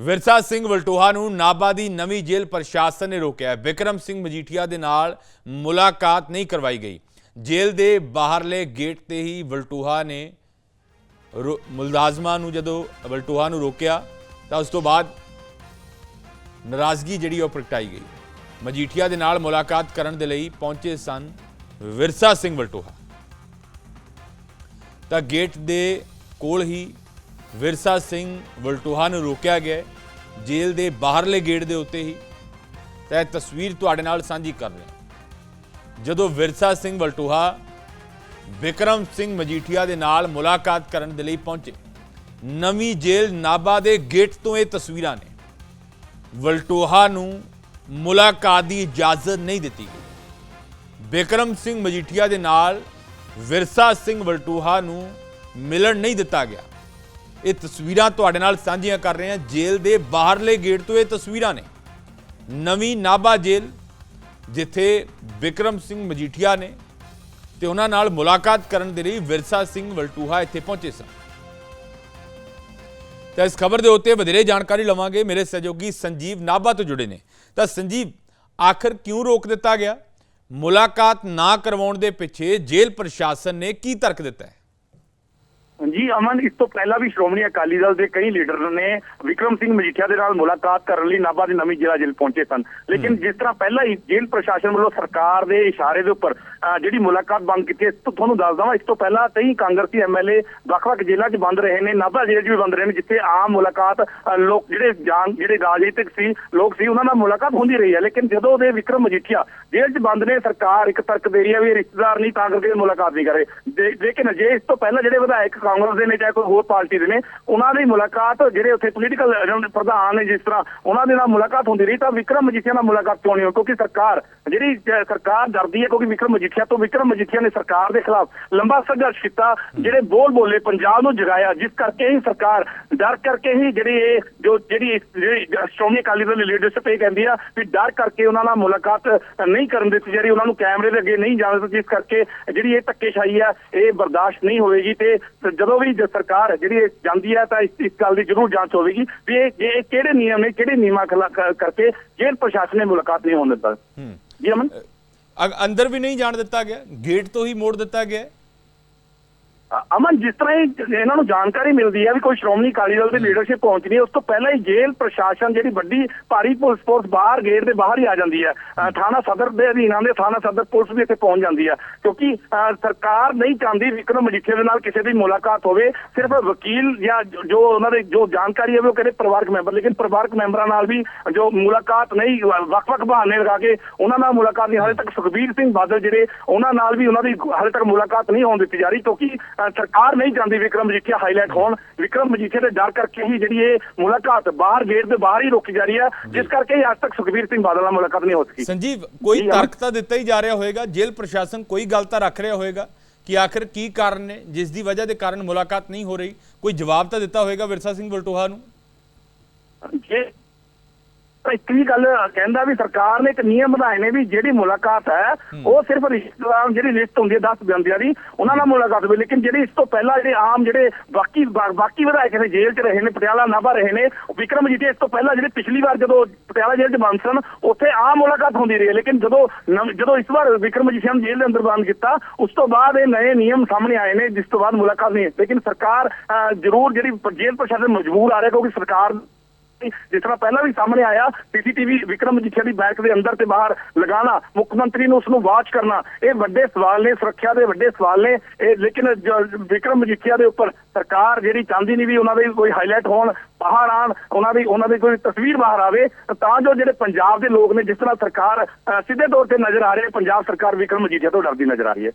ਵਿਰਸਾ ਸਿੰਘ ਵਲਟੋਹਾ ਨੂੰ ਨਾਭਾ ਦੀ ਨਵੀਂ ਜੇਲ੍ਹ ਪ੍ਰਸ਼ਾਸਨ ਨੇ ਰੋਕਿਆ। ਹੈ। ਵਿਕਰਮ ਸਿੰਘ ਮਜੀਠੀਆ ਦੇ ਨਾਲ ਮੁਲਾਕਾਤ ਨਹੀਂ ਕਰਵਾਈ ਗਈ। ਜੇਲ੍ਹ ਦੇ ਬਾਹਰਲੇ ਗੇਟ ਤੇ ਹੀ ਵਲਟੋਹਾ ਨੇ ਰੋ- ਮੁਲਜ਼ਾਮਾਂ ਨੂੰ ਜਦੋਂ ਵਲਟੋਹਾ ਨੂੰ ਰੋਕਿਆ, ਤਾਂ ਉਸ ਤੋਂ ਬਾਅਦ ਨਾਰਾਜ਼ਗੀ ਜਿਹੜੀ ਉਹ ਪ੍ਰਗਟਾਈ ਗਈ। ਮਜੀਠੀਆ ਦੇ ਨਾਲ ਮੁਲਾਕਾਤ ਕਰਨ ਦੇ ਲਈ ਪਹੁੰਚੇ ਸਨ ਵਿਰਸਾ ਸਿੰਘ ਵਲਟੋਹਾ। ਤਾਂ ਗੇਟ ਦੇ ਕੋਲ ਹੀ ਵਿਰਸਾ ਸਿੰਘ ਵਲਟੋਹਾ ਨੂੰ ਰੋਕਿਆ ਗਿਆ ਜੇਲ੍ਹ ਦੇ ਬਾਹਰਲੇ ਗੇਟ ਦੇ ਉੱਤੇ ਹੀ। ਤਾਂ ਇਹ ਤਸਵੀਰ ਤੁਹਾਡੇ ਨਾਲ ਸਾਂਝੀ ਕਰ ਰਿਹਾ ਜਦੋਂ ਵਿਰਸਾ ਸਿੰਘ ਵਲਟੋਹਾ ਵਿਕਰਮ ਸਿੰਘ ਮਜੀਠੀਆ ਦੇ ਨਾਲ ਮੁਲਾਕਾਤ ਕਰਨ ਦੇ ਲਈ ਪਹੁੰਚੇ, ਨਵੀਂ ਜੇਲ੍ਹ ਨਾਭਾ ਦੇ ਗੇਟ ਤੋਂ ਇਹ ਤਸਵੀਰਾਂ ਨੇ। ਵਲਟੋਹਾ ਨੂੰ ਮੁਲਾਕਾਤ ਦੀ ਇਜਾਜ਼ਤ ਨਹੀਂ ਦਿੱਤੀ ਗਈ। ਬਿਕਰਮ ਸਿੰਘ ਮਜੀਠੀਆ ਦੇ ਨਾਲ ਵਿਰਸਾ ਸਿੰਘ ਵਲਟੂਹਾ ਨੂੰ ਮਿਲਣ ਨਹੀਂ ਦਿੱਤਾ ਗਿਆ। ਇਹ ਤਸਵੀਰਾਂ ਤੁਹਾਡੇ ਨਾਲ ਸਾਂਝੀਆਂ ਕਰ ਰਹੇ ਹਾਂ। ਜੇਲ੍ਹ ਦੇ ਬਾਹਰਲੇ ਗੇਟ ਤੋਂ ਇਹ ਤਸਵੀਰਾਂ ਨੇ। ਨਵੀਂ ਨਾਭਾ ਜੇਲ੍ਹ, ਜਿੱਥੇ ਬਿਕਰਮ ਸਿੰਘ ਮਜੀਠੀਆ ਨੇ ਤੇ ਉਹਨਾਂ ਨਾਲ ਮੁਲਾਕਾਤ ਕਰਨ ਦੇ ਲਈ ਵਿਰਸਾ ਸਿੰਘ ਵਲਟੂਹਾ ਇੱਥੇ ਪਹੁੰਚੇ ਸਨ। ਤਾਂ ਇਸ ਖਬਰ ਦੇ ਉੱਤੇ ਵਧੇਰੇ ਜਾਣਕਾਰੀ ਲਵਾਂਗੇ। ਮੇਰੇ ਸਹਿਯੋਗੀ ਸੰਜੀਵ ਨਾਭਾ ਤੋਂ ਜੁੜੇ ਨੇ। ਤਾਂ ਸੰਜੀਵ, ਆਖਰ ਕਿਉਂ ਰੋਕ ਦਿੱਤਾ ਗਿਆ? ਮੁਲਾਕਾਤ ਨਾ ਕਰਵਾਉਣ ਦੇ ਪਿੱਛੇ ਜੇਲ੍ਹ ਪ੍ਰਸ਼ਾਸਨ ਨੇ ਕੀ ਤਰਕ ਦਿੱਤਾ ਹੈ? ਜੀ ਅਮਨ ਇਸ ਤੋਂ ਪਹਿਲਾਂ ਵੀ ਸ਼੍ਰੋਮਣੀ ਅਕਾਲੀ ਦਲ ਦੇ ਕਈ ਲੀਡਰ ਨੇ ਵਿਕਰਮ ਸਿੰਘ ਮਜੀਠੀਆ ਦੇ ਨਾਲ ਮੁਲਾਕਾਤ ਕਰਨ ਲਈ ਨਾਭਾ ਦੀ ਨਵੀਂ ਜ਼ਿਲ੍ਹਾ ਜੇਲ੍ਹ ਪਹੁੰਚੇ ਸਨ। ਲੇਕਿਨ ਜਿਸ ਤਰ੍ਹਾਂ ਪਹਿਲਾਂ ਹੀ ਜੇਲ੍ਹ ਪ੍ਰਸ਼ਾਸਨ ਵੱਲੋਂ ਸਰਕਾਰ ਦੇ ਇਸ਼ਾਰੇ ਦੇ ਉੱਪਰ ਜਿਹੜੀ ਮੁਲਾਕਾਤ ਬੰਦ ਕੀਤੀ ਇਸ ਤੋਂ ਤੁਹਾਨੂੰ ਦੱਸ ਦਵਾਂ ਇਸ ਤੋਂ ਪਹਿਲਾਂ ਕਈ ਕਾਂਗਰਸੀ ਐਮਐਲਏ ਵੱਖ-ਵੱਖ ਜੇਲ੍ਹਾਂ 'ਚ ਬੰਦ ਰਹੇ ਨੇ ਨਾਭਾ ਜੇਲ੍ਹ 'ਚ ਵੀ ਬੰਦ ਰਹੇ ਨੇ ਜਿੱਥੇ ਆਮ ਮੁਲਾਕਾਤ ਲੋਕ ਜਿਹੜੇ ਜਾਨ ਜਿਹੜੇ ਰਾਜਨੀਤਿਕ ਸੀ ਲੋਕ ਸੀ ਉਹਨਾਂ ਨਾਲ ਮੁਲਾਕਾਤ ਹੁੰਦੀ ਰਹੀ ਹੈ। ਲੇਕਿਨ ਜਦੋਂ ਉਹਦੇ ਵਿਕਰਮ ਮਜੀਠੀਆ ਜੇਲ੍ਹ 'ਚ ਬੰਦ ਨੇ ਸਰਕਾਰ ਇੱਕ ਤਰਕ ਦੇ ਰਹੀ ਹੈ ਵੀ ਰਿਸ਼ਤੇਦਾਰ ਨਹੀਂ ਤਾਂ ਕਰਕੇ ਮੁਲਾਕਾਤ ਨਹੀਂ ਕਰੇ ਦੇ- ਲੇਕਿਨ ਜੇ ਇਸ ਤੋਂ ਪਹਿਲਾਂ ਜਿਹੜੇ ਵਿਧਾਇਕ ਕਾਂਗਰਸ ਦੇ ਨੇ ਚਾਹੇ ਕੋਈ ਹੋਰ ਪਾਰਟੀ ਦੇ ਨੇ, ਉਹਨਾਂ ਦੀ ਮੁਲਾਕਾਤ ਜਿਹੜੇ ਉੱਥੇ ਪੋਲੀਟੀਕਲ ਪ੍ਰਧਾਨ ਨੇ ਜਿਸ ਤਰ੍ਹਾਂ, ਉਹਨਾਂ ਦੇ ਨਾਲ ਮੁਲਾਕਾਤ ਹੁੰਦੀ ਰਹੀ ਤਾਂ ਵਿਕਰਮ ਮਜੀਠੀਆ ਨਾਲ ਮੁਲਾਕਾਤ ਕਿਉਂ ਨਹੀਂ ਹੋਈ? ਕਿਉਂਕਿ ਸਰਕਾਰ, ਜਿਹੜੀ ਸਰਕਾਰ ਡਰਦੀ ਹੈ ਕਿਉਂਕਿ ਵਿਕਰਮ ਮਜੀਠੀਆ ਤੋਂ ਵਿਕਰਮ ਮਜੀਠੀਆ ਨੇ ਸਰਕਾਰ ਦੇ ਖਿਲਾਫ ਲੰਬਾ ਸੰਘਰਸ਼ ਕੀਤਾ ਜਿਹੜੇ ਬੋਲ ਬੋਲੇ ਪੰਜਾਬ ਨੂੰ ਜਗਾਇਆ, ਜਿਸ ਕਰਕੇ ਹੀ ਸਰਕਾਰ ਡਰ ਕਰਕੇ ਹੀ ਜਿਹੜੀ ਇਹ ਜੋ ਜਿਹੜੀ ਜਿਹੜੀ ਸ਼੍ਰੋਮਣੀ ਅਕਾਲੀ ਦਲ ਦੀ ਲੀਡਰਸ਼ਿਪ ਇਹ ਕਹਿੰਦੀ ਆ ਵੀ ਡਰ ਕਰਕੇ ਉਹਨਾਂ ਨਾਲ ਮੁਲਾਕਾਤ ਨਹੀਂ ਕਰਨ ਦਿੱਤੀ ਜਿਹੜੀ ਉਹਨਾਂ ਨੂੰ ਕੈਮਰੇ ਦੇ ਅੱਗੇ ਨਹੀਂ ਜਾਣ ਦਿੱਤੀ, ਜਿਸ ਕਰਕੇ ਜਿਹੜੀ ਇਹ ਧੱਕੇਸ਼ਾਹੀ ਆ, ਇਹ ਬਰਦਾਸ਼ਤ ਨਹੀਂ ਹੋਵੇਗੀ ਤੇ ਜਦੋਂ ਵੀ ਜ- ਸਰਕਾਰ ਜਿਹੜੀ ਇਹ ਜਾਂਦੀ ਹੈ ਤਾਂ ਇਸ ਇਸ ਗੱਲ ਦੀ ਜ਼ਰੂਰ ਜਾਂਚ ਹੋਵੇਗੀ ਵੀ ਇਹ ਕਿਹੜੇ ਨਿਯਮ ਨੇ ਕਿਹੜੇ ਨਿਯਮਾਂ ਖਿਲਾ- ਕ- ਕਰਕੇ ਜੇਲ੍ਹ ਪ੍ਰਸ਼ਾਸਨ ਨੇ ਮੁਲਾਕਾਤ ਨਹੀਂ ਹੋਣ ਦਿੱਤਾ। ਹੂੰ। ਜੀ ਅਮਨ? ਅੰਦਰ ਵੀ ਨਹੀਂ ਜਾਣ ਦਿੱਤਾ ਗਿਆ ਗੇਟ ਤੋਂ ਹੀ ਮੋੜ ਦਿੱਤਾ ਗਿਆ। ਹੈ। ਅਮਨ ਜਿਸ ਤਰ੍ਹਾਂ ਹੀ ਇਹਨਾਂ ਨੂੰ ਜਾਣਕਾਰੀ ਮਿਲਦੀ ਹੈ ਵੀ ਕੋਈ ਸ਼੍ਰੋਮਣੀ ਅਕਾਲੀ ਦਲ ਦੀ ਲੀਡਰਸ਼ਿਪ ਪਹੁੰਚਣੀ ਹੈ ਉਸ ਤੋਂ ਪਹਿਲਾਂ ਹੀ ਜੇਲ੍ਹ ਪ੍ਰਸ਼ਾਸਨ ਜਿਹੜੀ ਵੱਡੀ ਭਾਰੀ ਪੁਲਿਸ ਫੋਰਸ ਬਾਹਰ ਗੇਟ ਦੇ ਬਾਹਰ ਹੀ ਆ ਜਾਂਦੀ ਹੈ। ਥਾਣਾ ਸਦਰ ਦੇ ਅਧੀਨ ਆਉਂਦੇ ਥਾਣਾ ਸਦਰ ਪੁਲਿਸ ਵੀ ਇੱਥੇ ਪਹੁੰਚ ਜਾਂਦੀ ਹੈ। ਕਿਉਂਕਿ ਸਰਕਾਰ ਨਹੀਂ ਚਾਹੁੰਦੀ ਵਿਕਰਮ ਮਜੀਠੀਆ ਦੇ ਨਾਲ ਕਿਸੇ ਦੀ ਮੁਲਾਕਾਤ ਹੋਵੇ ਸਿਰਫ ਵਕੀਲ ਜਾਂ ਜੋ- ਉਹਨਾਂ ਦੇ ਜੋ ਜਾਣਕਾਰੀ ਹੈ ਉਹ ਕਹਿੰਦੇ ਪਰਿਵਾਰਕ ਮੈਂਬਰ ਲੇਕਿਨ ਪਰਿਵਾਰਕ ਮੈਂਬਰਾਂ ਨਾਲ ਵੀ ਜੋ ਮੁਲਾਕਾਤ ਨਹੀਂ ਵੱਖ-ਵੱਖ ਬਹਾਨੇ ਲਗਾ ਕੇ ਉਹਨਾਂ ਨਾਲ ਮੁਲਾਕਾਤ ਨਹੀਂ। ਹਾਲੇ ਤੱਕ ਸੁਖਬੀਰ ਸਿੰਘ ਬਾਦਲ ਜਿਹੜੇ ਉਹਨਾਂ ਨਾਲ ਵੀ ਉਹਨਾਂ ਦੀ ਹਾਲੇ ਤੱਕ ਮੁਲਾਕਾਤ ਨਹੀਂ ਹੋਣ ਦਿੱਤੀ ਜਾ ਰਹੀ ਕਿਉਂਕਿ ਸਰਕਾਰ ਨਹੀਂ ਚਾਹੁੰਦੀ ਵਿਕਰਮ ਮਜੀਠੀਆ ਹਾਈਲਾਈਟ ਹੋਣ। ਵਿਕਰਮ ਮਜੀਠੀਆ ਦੇ ਡਰ ਕਰਕੇ ਹੀ ਜਿਹੜੀ ਇਹ ਮੁਲਾਕਾਤ ਬਾਹਰ ਗੇਟ ਦੇ ਬਾਹਰ ਹੀ ਰੋਕੀ ਜਾ ਰਹੀ ਹੈ ਜਿਸ ਕਰਕੇ ਅੱਜ ਤੱਕ ਸੁਖਬੀਰ ਸਿੰਘ ਬਾਦਲ ਨਾਲ ਮੁਲਾਕਾਤ ਨਹੀਂ ਹੋ ਸਕੀ। ਸੰਜੀਵ ਕੋਈ। ਤਰਕ ਤਾਂ ਦਿੱਤਾ ਹੀ ਜਾ ਰਿਹਾ ਹੋਵੇਗਾ ਜੇਲ੍ਹ ਪ੍ਰਸ਼ਾਸਨ ਕੋਈ ਗੱਲ ਤਾਂ ਰੱਖ ਰਿਹਾ ਹੋਵੇਗਾ ਕਿ ਆਖਰ ਕੀ ਕਾਰਨ ਨੇ ਜਿਸ ਦੀ ਵਜ੍ਹਾ ਦੇ ਕਾਰਨ ਮੁਲਾਕਾਤ ਨਹੀਂ ਹੋ ਰਹੀ। ਕੋਈ ਜਵਾਬ ਤਾਂ ਦਿੱਤਾ ਹੋਵੇਗਾ ਵਿਰਸਾ ਸਿੰਘ ਵਲਟੋਹਾ ਨੂੰ? ਜੇ ਇੱਕ ਹੀ ਗੱਲ ਕਹਿੰਦਾ ਵੀ ਸਰਕਾਰ ਨੇ ਇੱਕ ਨਿਯਮ ਬਣਾਏ ਨੇ ਵੀ ਜਿਹੜੀ ਮੁਲਾਕਾਤ ਹੈ ਉਹ ਸਿਰਫ ਰਿਸ਼ਤੇਦਾਰ ਜਿਹੜੀ ਲਿਸਟ ਹੁੰਦੀ ਹੈ 10 ਬੰਦਿਆਂ ਦੀ ਉਹਨਾਂ ਨਾਲ ਮੁਲਾਕਾਤ ਹੋਵੇ। ਲੇਕਿਨ ਜਿਹੜੀ ਇਸ ਤੋਂ ਪਹਿਲਾਂ ਜਿਹੜੇ ਆਮ ਜਿਹੜੇ ਬਾਕੀ ਬਾਕੀ ਵਿਧਾਇਕ ਨੇ ਜੇਲ੍ਹ 'ਚ ਰਹੇ ਨੇ ਪਟਿਆਲਾ ਨਾਭਾ ਰਹੇ ਨੇ ਵਿਕਰਮ ਜੀ ਇਸ ਤੋਂ ਪਹਿਲਾਂ ਜਿਹੜੇ ਪਿਛਲੀ ਵਾਰ ਜਦੋਂ ਪਟਿਆਲਾ ਜੇਲ੍ਹ 'ਚ ਬੰਦ ਸਨ ਉੱਥੇ ਆਮ ਮੁਲਾਕਾਤ ਹੁੰਦੀ ਰਹੀ ਹੈ। ਲੇਕਿਨ ਜਦੋਂ ਜਦੋਂ ਇਸ ਵਾਰ ਵਿਕਰਮ ਜੀ ਨੂੰ ਜੇਲ੍ਹ ਦੇ ਅੰਦਰ ਬੰਦ ਕੀਤਾ ਉਸ ਤੋਂ ਬਾਅਦ ਇਹ ਨਵੇਂ ਨਿਯਮ ਸਾਹਮਣੇ ਆਏ ਨੇ ਜਿਸ ਤੋਂ ਬਾਅਦ ਮੁਲਾਕਾਤ ਨਹੀਂ। ਲੇਕਿਨ ਸਰਕਾਰ ਜ਼ਰੂਰ ਜਿਹੜੀ ਜੇਲ੍ਹ ਪ੍ਰਸ਼ਾਸਨ ਮਜਬੂਰ ਆ ਰਿਹਾ ਕਿਉਂਕਿ ਸਰਕਾਰ ਜਿਸ ਤਰ੍ਹਾਂ ਪਹਿਲਾਂ ਵੀ ਸਾਹਮਣੇ ਆਇਆ ਸੀਸੀਟੀਵੀ ਵਿਕਰਮ ਮਜੀਠੀਆ ਦੀ ਬੈਕ ਦੇ ਅੰਦਰ ਤੇ ਬਾਹਰ ਲਗਾਉਣਾ ਮੁੱਖ ਮੰਤਰੀ ਨੂੰ ਉਸ ਨੂੰ ਵਾਚ ਕਰਨਾ, ਇਹ ਵੱਡੇ ਸਵਾਲ ਨੇ, ਸੁਰੱਖਿਆ ਦੇ ਵੱਡੇ ਸਵਾਲ ਨੇ। ਇਹ ਲੇਕਿਨ ਵਿਕਰਮ ਮਜੀਠੀਆ ਦੇ ਉੱਪਰ ਸਰਕਾਰ ਜਿਹੜੀ ਚਾਹੁੰਦੀ ਨਹੀਂ ਵੀ ਉਹਨਾਂ ਦੇ ਕੋਈ ਹਾਈਲਾਈਟ ਹੋਣ, ਬਾਹਰ ਆਣ, ਉਹਨਾਂ ਦੀ ਉਹਨਾਂ ਦੀ ਕੋਈ ਤਸਵੀਰ ਬਾਹਰ ਆਵੇ, ਤਾਂ ਜੋ ਜਿਹੜੇ ਪੰਜਾਬ ਦੇ ਲੋਕ ਨੇ, ਜਿਸ ਤਰ੍ਹਾਂ ਸਰਕਾਰ ਸਿੱਧੇ ਤੌਰ ਤੇ ਨਜ਼ਰ ਆ ਰਹੇ, ਪੰਜਾਬ ਸਰਕਾਰ ਵਿਕਰਮ ਮਜੀਠੀਆ ਤੋਂ ਡਰਦੀ ਨਜ਼ਰ ਆ ਰਹੀ ਹੈ।